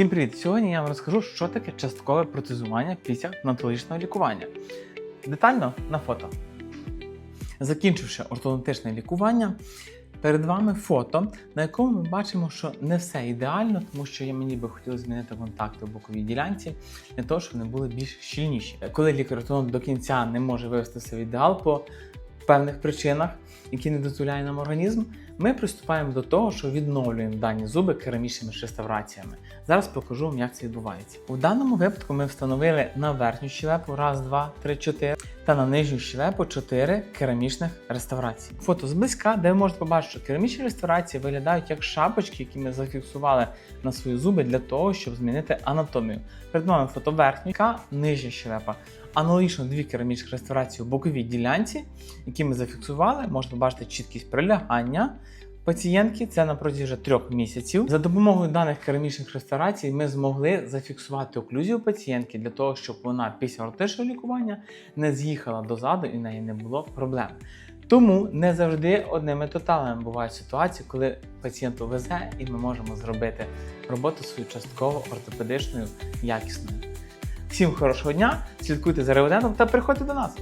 Всім привіт! Сьогодні я вам розкажу, що таке часткове протезування після стоматологічного лікування. Детально на фото. Закінчивши ортодонтичне лікування, перед вами фото, на якому ми бачимо, що не все ідеально, тому що мені би хотілося змінити контакти в боковій ділянці для того, щоб вони були більш щільніші. Коли лікар-ортодонт до кінця не може вивести все в ідеал по певних причинах, які не дозволяє нам організм, ми приступаємо до того, що відновлюємо дані зуби керамічними реставраціями. Зараз покажу вам, як це відбувається. У даному випадку ми встановили на верхню щелепу раз, два, три, чотири, та на нижню щелепу чотири керамічних реставрації. Фото зблизька, де ви можете побачити, що керамічні реставрації виглядають як шапочки, які ми зафіксували на свої зуби для того, щоб змінити анатомію. Перед вами фото верхня, нижня щелепа. Аналогічно дві керамічні реставрації у боковій ділянці, які ми зафіксували, можна побачити чіткість прилягання пацієнтки. Це на протязі трьох місяців. За допомогою даних керамічних реставрацій ми змогли зафіксувати оклюзію пацієнтки для того, щоб вона після ортичного лікування не з'їхала дозаду і в неї не було проблем. Тому не завжди одними тоталами бувають ситуації, коли пацієнту везе, і ми можемо зробити роботу свою частково ортопедичною якісною. Всім хорошого дня, слідкуйте за реведентом та приходьте до нас.